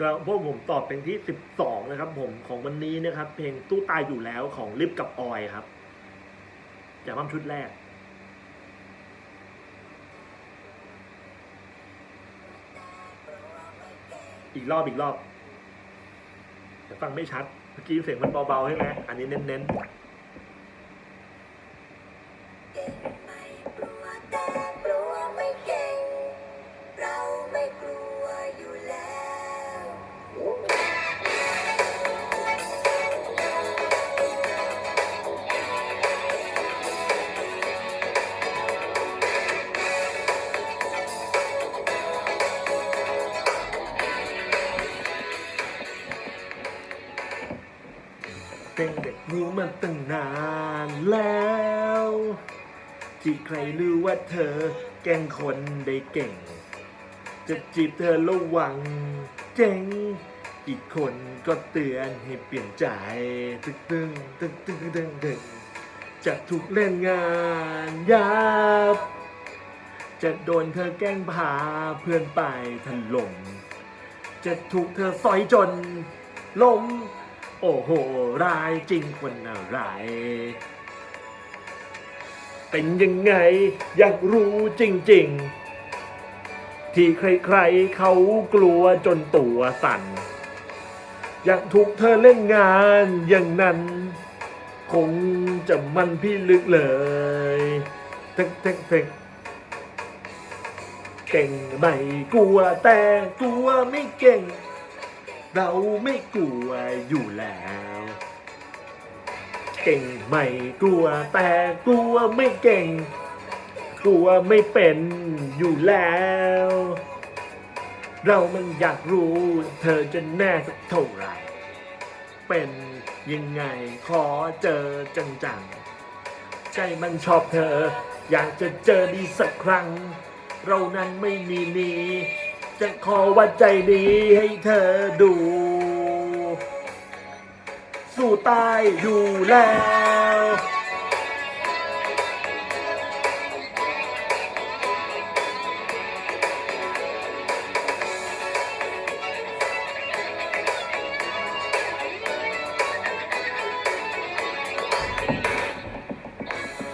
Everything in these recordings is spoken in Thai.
ก็พวกผมตอบเป็นที่สิบสองนะครับ ผมของวันนี้นะครับ เพลงตู้ตายอยู่แล้วของลิฟกับออยครับจากบั้มชุดแรก อีกรอบอีกรอบแต่ฟังไม่ชัด เมื่อกี้เสียงมันเบาๆใช่ไหมอันนี้เน้นไเป็นเด็กรู้มาตั้งนานแล้ว ที่ใครรู้ว่าเธอแกล้งคนได้เก่ง จะจีบเธอระวังเจ๋งอีกคนก็เตือนให้เปลี่ยนใจ ตึกตึงตึกตึงตึงตึงจะถูกเล่นงานยับ จะโดนเธอแกล้งพาเพื่อนไปถล่มจะถูกเธอซอยจนล้ม โอ้โหร้ายจริงคนอะไรเป็นยังไงอยากรู้จริง ๆ ที่ใครๆเขากลัวจนตัวสั่น อยากถูกเธอเล่นงานอย่างนั้น คงจะมันพี่ลึกเลยเทคเทคเทคเก่งไม่กลัวแต่กลัวไม่เก่ง เราไม่กลัวอยู่แล้ว เก่งไม่กลัวแต่กลัวไม่เก่ง กลัวไม่เป็นอยู่แล้ว เรามันอยากรู้เธอจะแน่สักเท่าไหร่ เป็นยังไงขอเจอจังๆ ใจมันชอบเธอ อยากจะเจอดีสักครั้ง เรานั้นไม่มีนี จะขอวัดใจดีให้เธอดู สู้ตายอยู่แล้ว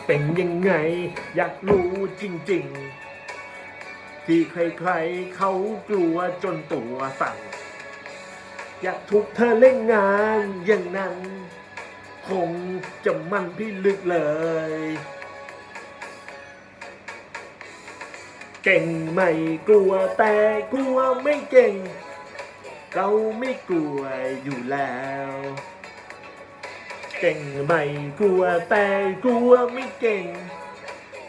เป็นยังไง อยากรู้จริง ๆ ที่ใครๆเขากลัวจนตัวสั่นอยากถูกเธอเล่นงานอย่างนั้น คงจะมันพี่ลึกเลย เก่งไม่กลัวแต่กลัวไม่เก่ง เราไม่กลัวอยู่แล้ว เก่งไม่กลัวแต่กลัวไม่เก่ง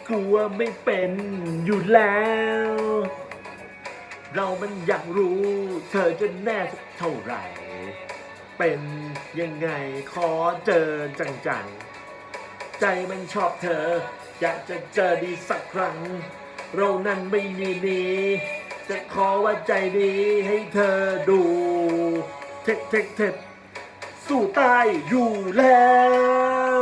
กลัวไม่เป็นอยู่แล้ว เรามันอยากรู้ เธอจะแน่สักเท่าไหร่ เป็นยังไงขอเจอจังๆ ใจมันชอบเธอ อยากจะเจอดีสักครั้ง เรานั้นไม่มีดีจะขอว่าใจดีให้เธอดู เทคเทคเทคสู้ตายอยู่แล้ว